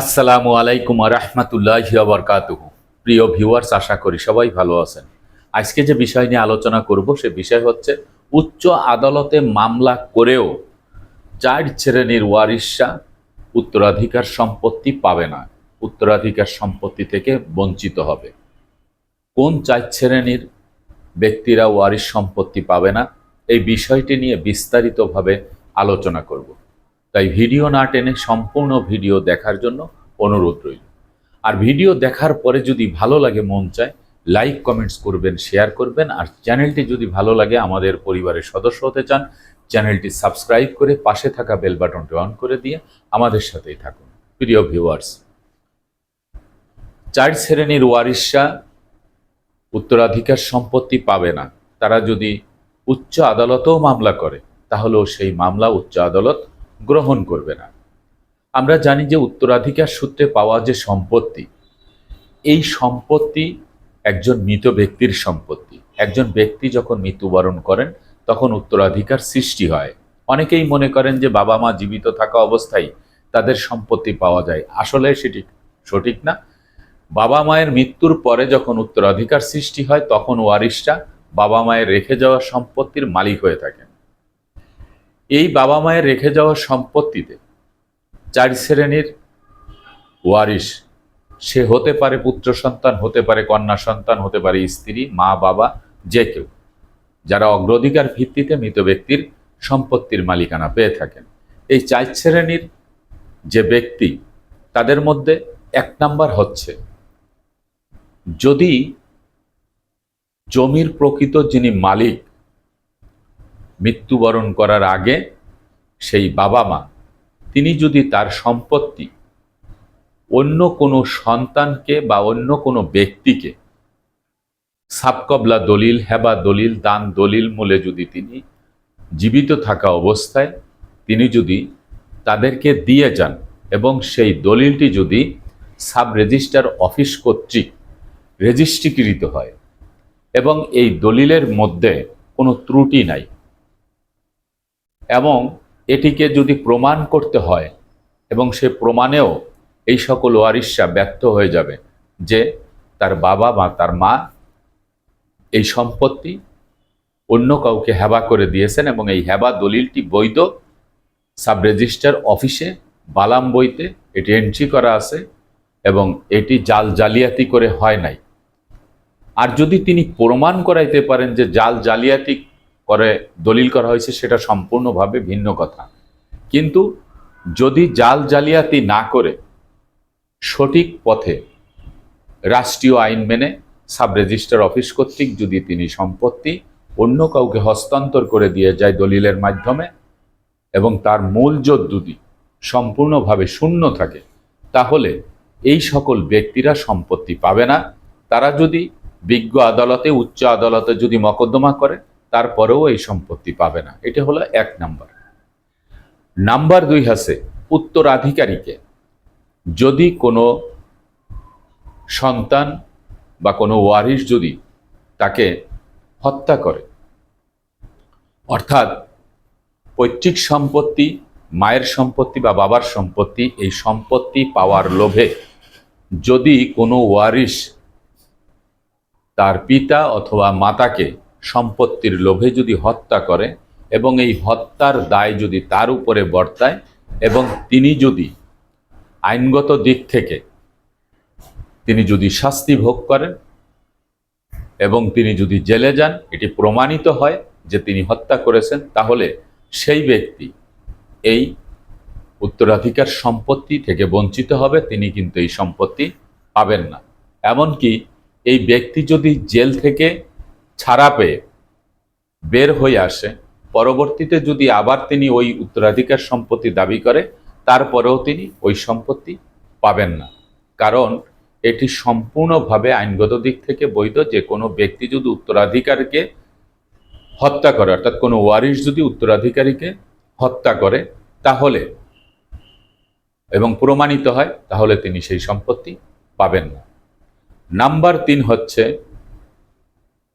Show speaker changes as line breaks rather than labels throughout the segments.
আসসালামু আলাইকুম রহমতুল্লাহ বরকাতুহ। প্রিয় ভিউয়ার্স, আশা করি সবাই ভালো আছেন। আজকে যে বিষয় নিয়ে আলোচনা করব, সে বিষয় হচ্ছে উচ্চ আদালতে মামলা করেও চার শ্রেণির ওয়ারিশা উত্তরাধিকার সম্পত্তি পাবে না। উত্তরাধিকার সম্পত্তি থেকে বঞ্চিত হবে। কোন চার শ্রেণির ব্যক্তিরা ওয়ারিশ সম্পত্তি পাবে না, এই বিষয়টি নিয়ে বিস্তারিতভাবে আলোচনা করব। তাই ভিডিও না টেনে সম্পূর্ণ ভিডিও দেখার জন্য অনুরোধ রইল। আর ভিডিও দেখার পরে যদি ভালো লাগে, মন চায় লাইক কমেন্টস করবেন শেয়ার করবেন, আর চ্যানেলটি যদি ভালো লাগে, আমাদের পরিবারের সদস্য হতে চান, চ্যানেলটি সাবস্ক্রাইব করে পাশে থাকা বেল বাটনটি অন করে দিয়ে আমাদের সাথেই থাকুন। প্রিয় ভিউয়ার্স চার শ্রেণির ওয়ারিশা উত্তরাধিকার সম্পত্তি পাবে না। তারা যদি উচ্চ আদালতেও মামলা করে, তাহলেও সেই মামলা উচ্চ আদালত গ্রহণ করবে না। আমরা জানি যে উত্তরাধিকার সূত্রে পাওয়া যে সম্পত্তি, এই সম্পত্তি একজন মৃত ব্যক্তির সম্পত্তি। একজন ব্যক্তি যখন মৃত্যুবরণ করেন, তখন উত্তরাধিকার সৃষ্টি হয়। অনেকেই মনে করেন যে বাবা মা জীবিত থাকা অবস্থায় তাদের সম্পত্তি পাওয়া যায়। আসলে সেটি সঠিক না। বাবা মায়ের মৃত্যুর পরে যখন উত্তরাধিকার সৃষ্টি হয়, তখন ওয়ারিশরা বাবা মায়ের রেখে যাওয়া সম্পত্তির মালিক হয়ে থাকেন। এই বাবা মায়ের রেখে যাওয়া সম্পত্তিতে চার শ্রেণির ওয়ারিশ, সে হতে পারে পুত্র সন্তান, হতে পারে কন্যা সন্তান, হতে পারে স্ত্রী, মা, বাবা, যে কেউ। যারা অগ্রাধিকার ভিত্তিতে মৃত ব্যক্তির সম্পত্তির মালিকানা পেয়ে থাকেন। এই চার শ্রেণির যে ব্যক্তি, তাদের মধ্যে এক নাম্বার হচ্ছে, যদি জমির প্রকৃত যিনি মালিক মৃত্যুবরণ করার আগে সেই বাবা মা, তিনি যদি তার সম্পত্তি অন্য কোনো সন্তানকে বা অন্য কোনো ব্যক্তিকে সাবকবলা দলিল, হেবা দলিল, দান দলিল মূলে যদি তিনি জীবিত থাকা অবস্থায় তিনি যদি তাদেরকে দিয়ে যান এবং সেই দলিলটি যদি সাব রেজিস্টার অফিস কর্তৃক রেজিস্ট্রিকৃত হয় এবং এই দলিলের মধ্যে কোনো ত্রুটি নাই এবং এটিকে যদি প্রমাণ করতে হয় এবং সে প্রমাণেও এই সকল ওয়ারিশা ব্যর্থ হয়ে যাবে যে তার বাবা বা তার মা এই সম্পত্তি অন্য কাউকে হেবা করে দিয়েছেন এবং এই হেবা দলিলটি বৈধ সাব রেজিস্টার অফিসে, বালাম বইতে এটি এন্ট্রি করা আছে এবং এটি জাল জালিয়াতি করে হয় নাই। আর যদি তিনি প্রমাণ করাইতে পারেন যে জাল জালিয়াতি করে দলিল করা হয়েছে, সেটা সম্পূর্ণভাবে ভিন্ন কথা। কিন্তু যদি জাল জালিয়াতি না করে সঠিক পথে রাষ্ট্রীয় আইন মেনে সাব রেজিস্টার অফিস কর্তৃক যদি তিনি সম্পত্তি অন্য কাউকে হস্তান্তর করে দিয়ে যায় দলিলের মাধ্যমে এবং তার মূল যদি সম্পূর্ণভাবে শূন্য থাকে, তাহলে এই সকল ব্যক্তিরা সম্পত্তি পাবে না। তারা যদি বিজ্ঞ আদালতে, উচ্চ আদালতে যদি মকদ্দমা করে তারপরেও এই সম্পত্তি পাবে না। এটা হলো এক নাম্বার। নাম্বার দুই হাসে উত্তরাধিকারীকে যদি কোনো সন্তান বা কোনো ওয়ারিশ যদি তাকে হত্যা করে, অর্থাৎ পৈতৃক সম্পত্তি, মায়ের সম্পত্তি বা বাবার সম্পত্তি, এই সম্পত্তি পাওয়ার লোভে যদি কোনো ওয়ারিশ তার পিতা অথবা মাতাকে সম্পত্তির লোভে যদি হত্যা করে এবং এই হত্যার দায় যদি তার উপরে বর্তায় এবং তিনি যদি আইনগত দিক থেকে তিনি যদি শাস্তি ভোগ করেন এবং তিনি যদি জেলে যান, এটি প্রমাণিত হয় যে তিনি হত্যা করেছেন, তাহলে সেই ব্যক্তি এই উত্তরাধিকার সম্পত্তি থেকে বঞ্চিত হবে, তিনি কিন্তু এই সম্পত্তি পাবেন না। এমনকি এই ব্যক্তি যদি জেল থেকে ছাড়া পেয়ে বের হয়ে আসে। পরবর্তীতে যদি আবার তিনি ওই উত্তরাধিকার সম্পত্তি দাবি করে, তারপরেও তিনি ওই সম্পত্তি পাবেন না। কারণ এটি সম্পূর্ণভাবে আইনগত দিক থেকে বৈধ যে কোনো ব্যক্তি যদি উত্তরাধিকারকে হত্যা করে, অর্থাৎ কোনো ওয়ারিশ যদি উত্তরাধিকারীকে হত্যা করে, তাহলে এবং প্রমাণিত হয়, তাহলে তিনি সেই সম্পত্তি পাবেন না। নাম্বার তিন হচ্ছে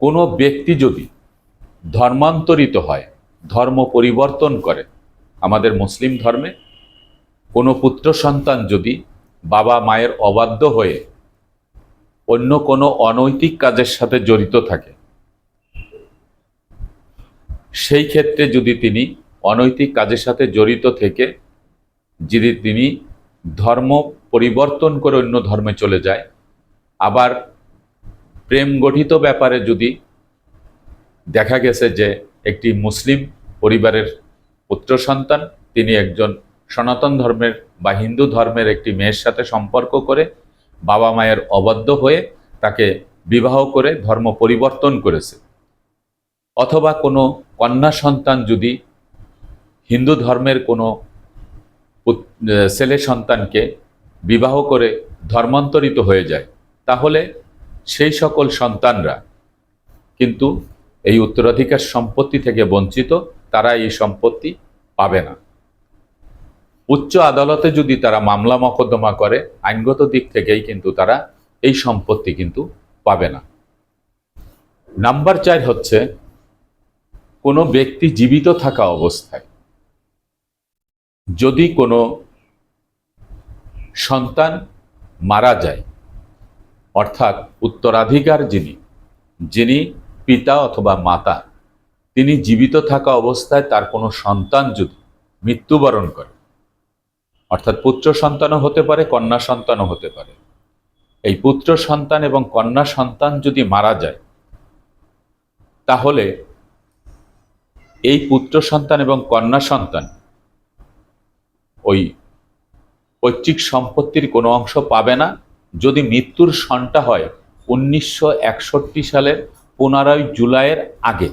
কোনো ব্যক্তি যদি ধর্মান্তরিত হয়, ধর্ম পরিবর্তন করে, আমাদের মুসলিম ধর্মে, কোনো পুত্র সন্তান যদি বাবা মায়ের অবাধ্য হয়ে অন্য কোনো অনৈতিক কাজের সাথে জড়িত থাকে, সেই ক্ষেত্রে যদি তিনি অনৈতিক কাজের সাথে জড়িত থেকে, যদি তিনি ধর্ম পরিবর্তন করে অন্য ধর্মে চলে যায়, আবার প্রেম গঠিত ব্যাপারে যদি দেখা গেছে যে একটি মুসলিম পরিবারের পুত্র সন্তান, তিনি একজন সনাতন ধর্মের বা হিন্দু ধর্মের একটি মেয়ের সাথে সম্পর্ক করে, বাবা মায়ের অবাধ্য হয়ে তাকে বিবাহ করে ধর্ম পরিবর্তন করেছে। অথবা কোনো কন্যা সন্তান যদি হিন্দু ধর্মের কোনো ছেলে সন্তানকে বিবাহ করে ধর্মান্তরিত হয়ে যায়, তাহলে সেই সকল সন্তানরা কিন্তু এই উত্তরাধিকার সম্পত্তি থেকে বঞ্চিত, তারা এই সম্পত্তি পাবে না। উচ্চ আদালতে যদি তারা মামলা মকদ্দমা করে, আইনগত দিক থেকেই কিন্তু তারা এই সম্পত্তি কিন্তু পাবে না। নাম্বার চার হচ্ছে, কোনো ব্যক্তি জীবিত থাকা অবস্থায় যদি কোনো সন্তান মারা যায় অর্থাৎ উত্তরাধিকার যিনি যিনি পিতা অথবা মাতা, তিনি জীবিত থাকা অবস্থায় তার কোনো সন্তান যদি মৃত্যুবরণ করে, অর্থাৎ পুত্র সন্তানও হতে পারে, কন্যা সন্তানও হতে পারে, এই পুত্র সন্তান এবং কন্যা সন্তান যদি মারা যায়, তাহলে এই পুত্র সন্তান এবং কন্যা সন্তান ওই পৈতৃক সম্পত্তির কোনো অংশ পাবে না যদি মৃত্যুর সনটা হয় উনিশশো একষট্টি সালের পনেরোই জুলাইয়ের আগে।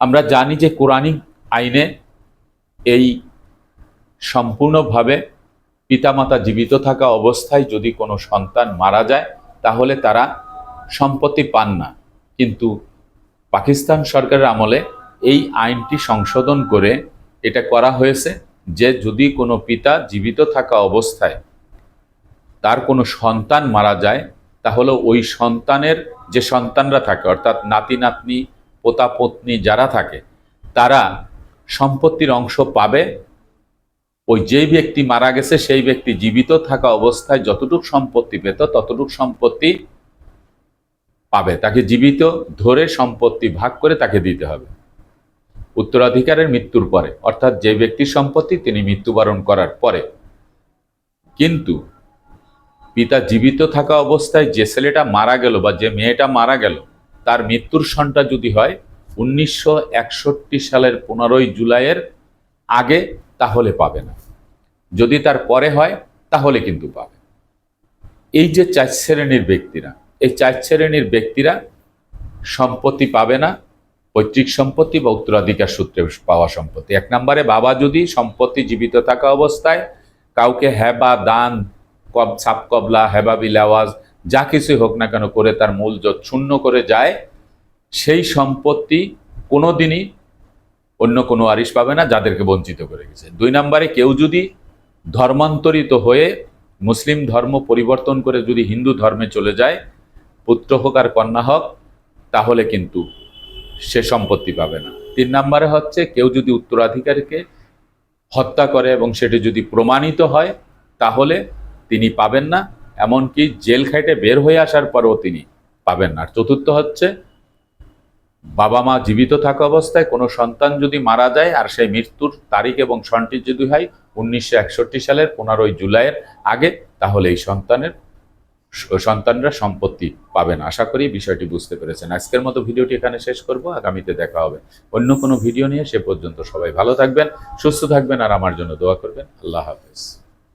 আমরা জানি যে কোরআনিক আইনে এই সম্পূর্ণভাবে পিতামাতা জীবিত থাকা অবস্থায় যদি কোনো সন্তান মারা যায়, তাহলে তারা সম্পত্তি পান না। কিন্তু পাকিস্তান সরকারের আমলে এই আইনটি সংশোধন করে এটা করা হয়েছে যে যদি কোনো পিতা জীবিত থাকা অবস্থায় তার কোনো সন্তান মারা যায়, তাহলে ওই সন্তানের যে সন্তানরা থাকে, অর্থাৎ নাতি, নাতনি, পোতা, পত্নী যারা থাকে, তারা সম্পত্তির অংশ পাবে। ওই যেই ব্যক্তি মারা গেছে, সেই ব্যক্তি জীবিত থাকা অবস্থায় যতটুক সম্পত্তি পেত, ততটুক সম্পত্তি পাবে। তাকে জীবিত ধরে সম্পত্তি ভাগ করে তাকে দিতে হবে। উত্তরাধিকারের মৃত্যুর পরে, অর্থাৎ যে ব্যক্তির সম্পত্তি, তিনি মৃত্যুবরণ করার পরে। কিন্তু পিতা জীবিত থাকা অবস্থায় যে ছেলেটা মারা গেল বা যে মেয়েটা মারা গেল, তার মৃত্যুর সনটা যদি হয় উনিশশো একষট্টি সালের পনেরোই জুলাইয়ের আগে, তাহলে পাবে না। যদি তার পরে হয়, তাহলে কিন্তু পাবে। এই যে চার শ্রেণির ব্যক্তিরা, এই চার শ্রেণির ব্যক্তিরা সম্পত্তি পাবে না, পৈতৃক সম্পত্তি বা উত্তরাধিকার সূত্রে পাওয়া সম্পত্তি। এক নম্বরে, বাবা যদি সম্পত্তি জীবিত থাকা অবস্থায়, কাউকে হেবা দান কব ছাপ কবলা হেবা বিলাওয়াজ যা কিছুই হোক না কেন করে তার মূল শূন্য করে যায়, সেই সম্পত্তি কোনোদিনই অন্য কোনো আরিশ পাবে না, যাদেরকে বঞ্চিত করে গেছে। দুই নম্বরে, কেউ যদি ধর্মান্তরিত হয়ে মুসলিম ধর্ম পরিবর্তন করে যদি হিন্দু ধর্মে চলে যায়, পুত্র হোক আর কন্যা হোক, তাহলে কিন্তু সে সম্পত্তি পাবে না। তিন নম্বরে হচ্ছে, কেউ যদি উত্তরাধিকারীকে হত্যা করে এবং সেটি যদি প্রমাণিত হয়, তাহলে তিনি পাবেন না, এমনকি জেল খাইটে বের হয়ে আসার পরেও তিনি পাবেন না। চতুর্থ হচ্ছে, বাবা মা জীবিত থাকা অবস্থায় কোনো সন্তান যদি মারা যায়, আর সেই মৃত্যুর তারিখ এবং সনটি যদি হয় উনিশশো একষট্টি সালের পনেরোই জুলাইয়ের আগে, তাহলে এই সন্তানের, সন্তানরা সম্পত্তি পাবেন আশা করি বিষয়টি বুঝতে পেরেছেন। আজকের মতো ভিডিওটি এখানে শেষ করব। আগামীতে দেখা হবে অন্য কোনো ভিডিও নিয়ে। সে পর্যন্ত সবাই ভালো থাকবেন, সুস্থ থাকবেন, আর আমার জন্য দোয়া করবেন। আল্লাহ হাফেজ।